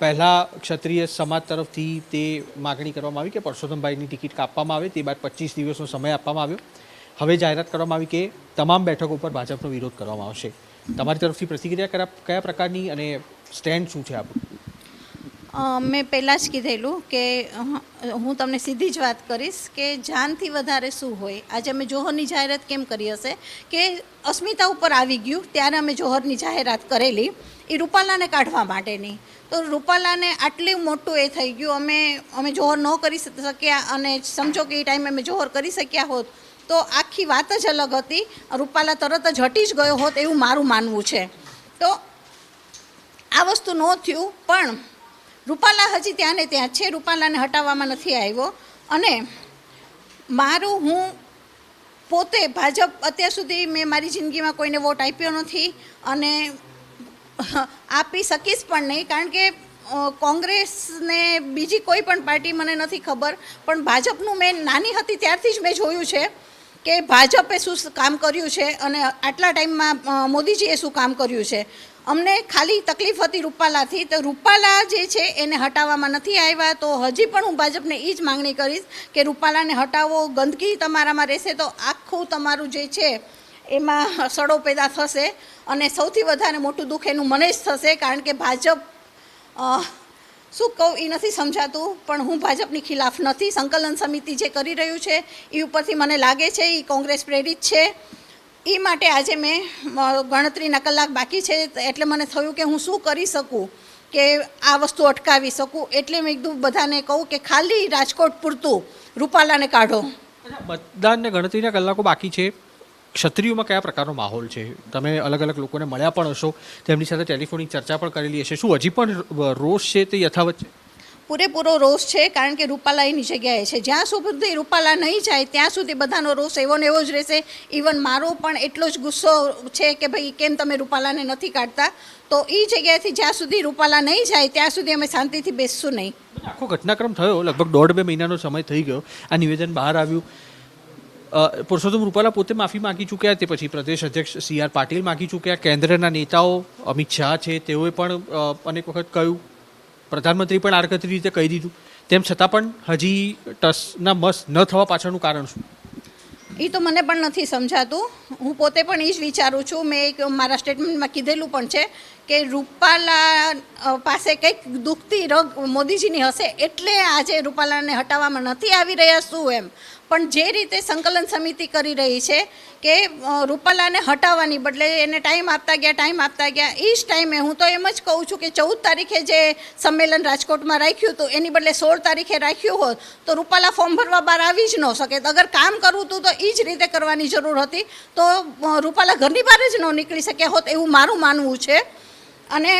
પહેલાં ક્ષત્રિય સમાજ તરફથી તે માગણી કરવામાં આવી કે પરસોત્તમભાઈની ટિકિટ કાપવામાં આવે. તે બાદ પચીસ દિવસનો સમય આપવામાં આવ્યો. હવે જાહેરાત કરવામાં આવી કે તમામ બેઠકો ઉપર ભાજપનો વિરોધ કરવામાં આવશે. તમારી તરફથી પ્રતિક્રિયા કયા પ્રકારની અને સ્ટેન્ડ શું છે આપણું? મેં પહેલાં જ કીધેલું કે હું તમને સીધી જ વાત કરીશ કે જાનથી વધારે શું હોય? આજે અમે જોહરની જાહેરાત કેમ કરી હશે? કે અસ્મિતા ઉપર આવી ગયું, ત્યારે અમે જોહરની જાહેરાત કરેલી, એ રૂપાલાને કાઢવા માટેની. તો રૂપાલાને આટલું મોટું એ થઈ ગયું, અમે અમે જોહર ન કરી શક્યા અને સમજો કે એ ટાઈમે અમે જોહર કરી શક્યા હોત, તો આખી વાત જ અલગ હતી. રૂપાલા તરત જ હટી જ ગયો હોત એવું મારું માનવું છે. તો આ વસ્તુ ન થયું, પણ રૂપાલા હજી ત્યાં ને ત્યાં છે. રૂપાલાને હટાવવામાં નથી આવ્યો. અને મારું હું પોતે ભાજપ અત્યાર સુધી મેં મારી જિંદગીમાં કોઈને વોટ આપ્યો નથી અને આપી શકીશ પણ નહીં. કારણ કે કોંગ્રેસને બીજી કોઈ પણ પાર્ટી મને નથી ખબર. પણ ભાજપનું મેં નાની હતી ત્યારથી જ મેં જોયું છે. કે ભાજપે શું કામ કર્યું છે અને આટલા ટાઈમમાં મોદીજીએ શું કામ કર્યું છે? અમને ખાલી તકલીફ હતી રૂપાલાથી, તો રૂપાલા જે છે એને હટાવવામાં નથી આવ્યા, તો હજી પણ હું ભાજપને એ જ માગણી કરીશ કે રૂપાલાને હટાવો, ગંદકી તમારામાં રહેશે, તો આખું તમારું જે છે એમાં સડો પેદા થશે અને સૌથી વધારે મોટું દુઃખ એનું મને જ થશે, કારણ કે ભાજપ શું કહું, એ નથી સમજાતું, પણ હું ભાજપની ખિલાફ નથી. સંકલન સમિતિ જે કરી રહ્યું છે, એ ઉપરથી મને લાગે છે, એ કોંગ્રેસ પ્રેરિત છે. એ માટે આજે મેં ગણતરીના કલાક બાકી છે, એટલે મને થયું કે હું શું કરી શકું, કે આ વસ્તુ અટકાવી શકું. એટલે મેં કીધું, બધાને કહું કે ખાલી રાજકોટ પૂરતું, રૂપાલાને કાઢો. મતદાનને ગણતરીના કલાકો બાકી છે. ક્ષત્રિયોમાં કયા પ્રકારનો માહોલ છે? તમે અલગ અલગ લોકોને મળ્યા પણ હશો તેમની સાથે ટેલિફોનિક ચર્ચા પણ કરેલી હશે. શું હજી પણ રોષ છે તે યથાવત છે? પૂરેપૂરો રોષ છે કારણ કે રૂપાલા એની જગ્યાએ છે. જ્યાં સુધી રૂપાલા નહીં જાય ત્યાં સુધી બધાનો રોષ એવો ને એવો જ રહેશે. ઇવન મારો પણ એટલો જ ગુસ્સો છે કે ભાઈ કેમ તમે રૂપાલાને નથી કાઢતા? તો એ જગ્યાએથી જ્યાં સુધી રૂપાલા નહીં જાય ત્યાં સુધી અમે શાંતિથી બેસશું નહીં. આખો ઘટનાક્રમ થયો. લગભગ દોઢ બે મહિનાનો સમય થઈ ગયો. આ નિવેદન બહાર આવ્યું. પુરુષોત્તમ રૂપાલા પોતે માફી માંગી ચૂક્યા તે પછી પ્રદેશ અધ્યક્ષ સી આર પાટીલ માંગી ચૂક્યા. કેન્દ્રના નેતાઓ અમિત શાહ છે, તેઓએ પણ અનેક વખત કહ્યું. પ્રધાનમંત્રી પણ આડકતરી રીતે કહી દીધું. તેમ છતાં પણ હજી ટસના મસ ન થવા પાછળનું કારણ શું? એ તો મને પણ નથી સમજાતું. હું પોતે પણ એ જ વિચારું છું. મેં એક મારા સ્ટેટમેન્ટમાં કીધેલું પણ છે કે રૂપાલા પાસે કંઈક દુખતી રગ મોદીજીની હશે એટલે આજે રૂપાલાને હટાવવામાં નથી આવી રહ્યા શું એમ? પણ જે રીતે સંકલન સમિતિ કરી રહી છે કે રૂપાલાને હટાવવાની બદલે એને ટાઈમ આપતા ગયા, ટાઈમ આપતા ગયા એ જ ટાઈમે હું તો એમ જ કહું છું કે ચૌદ તારીખે જે સંમેલન રાજકોટમાં રાખ્યું હતું, એની બદલે સોળ તારીખે રાખ્યું હોત, તો રૂપાલા ફોર્મ ભરવા બહાર આવી જ ન શકે. અગર કામ કરવું હતું તો એ જ રીતે કરવાની જરૂર હતી. તો રૂપાલા ઘરની બહાર જ ન નીકળી શક્યા હોત એવું મારું માનવું છે. અને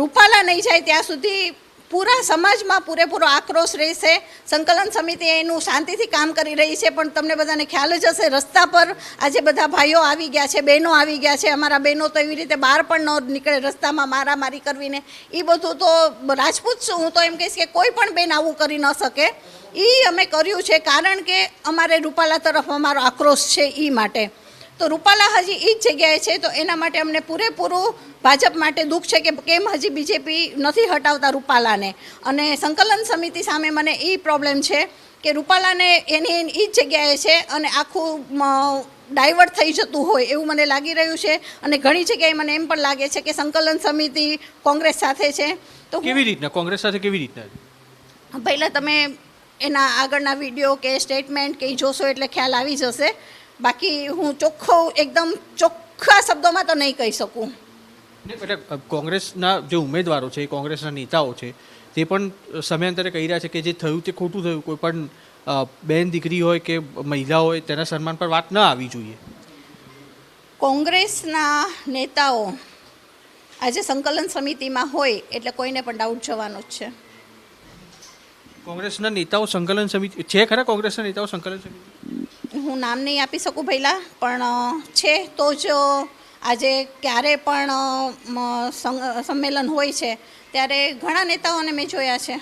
રૂપાલા નહીં જાય ત્યાં સુધી પૂરા સમાજમાં પૂરેપૂરો આક્રોશ રહેશે. સંકલન સમિતિ એનું શાંતિથી કામ કરી રહી છે, પણ તમને બધાને ખ્યાલ જ હશે, રસ્તા પર આજે બધા ભાઈઓ આવી ગયા છે, બહેનો આવી ગયા છે. અમારા બહેનો તો એવી રીતે બહાર પણ ન નીકળે રસ્તામાં મારામારી કરવીને એ બધું તો રાજપૂત છું, હું તો એમ કહીશ કે કોઈ પણ બેન આવું કરી ન શકે. એ અમે કર્યું છે કારણ કે અમારે રૂપાલા તરફ અમારો આક્રોશ છે એ માટે. તો રૂપાલા હજી એ જ જગ્યાએ છે તો એના માટે અમને પૂરેપૂરું ભાજપ માટે દુઃખ છે કે કેમ હજી બીજેપી નથી હટાવતા રૂપાલાને. અને સંકલન સમિતિ સામે મને એ પ્રોબ્લેમ છે કે રૂપાલાને એની એ જ જગ્યાએ છે અને આખું ડાયવર્ટ થઈ જતું હોય એવું મને લાગી રહ્યું છે. અને ઘણી જગ્યાએ મને એમ પણ લાગે છે કે સંકલન સમિતિ કોંગ્રેસ સાથે છે. તો કેવી રીતના? કોંગ્રેસ સાથે કેવી રીતના? પહેલાં તમે એના આગળના વીડિયો કે સ્ટેટમેન્ટ કે જોશો એટલે ખ્યાલ આવી જશે. બાકી હું ચોખ્ખો એકદમ ચોખ્ખા શબ્દોમાં તો નહીં કહી શકું. એટલે કોંગ્રેસના જે ઉમેદવારો છે કોંગ્રેસના નેતાઓ છે તે પણ સમયાંતરે કહી રહ્યા છે કે જે થયું તે ખોટું થયું કોઈ પણ બેન દીકરી હોય કે મહિલા હોય તેના સન્માન પર વાત ન આવી જોઈએ. કોંગ્રેસના નેતાઓ આજે સંકલન સમિતિમાં હોય એટલે કોઈને પણ ડાઉટ જવાનો જ છે. કોંગ્રેસના નેતાઓ સંકલન સમિતિ છે ખરા કોંગ્રેસના નેતાઓ સંકલન સમિતિ? હું નામ નહીં આપી શકું પહેલાં, પણ છે તો જ આજે ક્યારે પણ સંમેલન હોય છે, ત્યારે ઘણા નેતાઓને મેં જોયા છે.